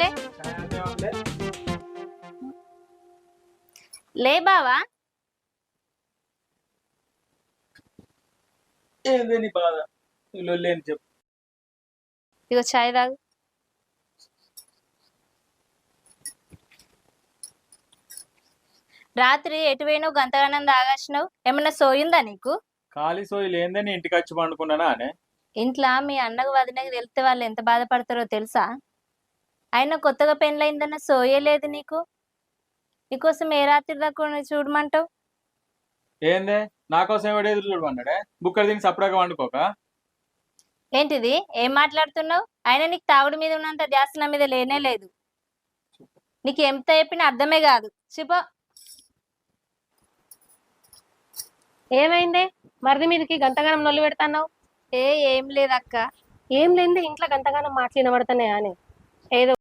రాదులే లే బావా. ఏంది నీ బాధ? లొల్లేని చెప్పు. ఇగో చాయ్ తాగు. రాత్రి ఎటు పోయినావు? గంతగానం తాగాసినావు ఏమన్నా సోయిందా నీకు? ఖాళీ సోయి లేదని ఇంటికి వచ్చి పండుకున్నానా అనే? ఇంట్లో మీ అన్నకు వదినకి తెలిస్తే వాళ్ళు ఎంత బాధపడతారో తెలుసా? ఆయన కొత్తగా పెళ్ళయిందన్న సోయే లేదు నీకు? నీకోసం ఏ రాత్రి దాకా చూడమంటావు? ఏందే? నా కోసం ఎవడు ఎదురు చూడమన్నాడే బుక్కలు తిని సపరేట్గా వండుకోక? ఏంటిది? ఏం మాట్లాడుతున్నావు? ఆయన నీకు తాగుడు మీద ఉన్నంత ధ్యాస నా మీద లేనే లేదు. నీకు ఎంత చెప్పినా అర్థమే కాదు. చెప్పో. ఏమైంది? మరిది మీదకి గంతగానం నొల్లి పెడతాన్నావు? ఏ ఏం లేదక్క. ఏం లేంది ఇంట్లో గంతగానం మాటలు వినబడతానే అని. ఏదో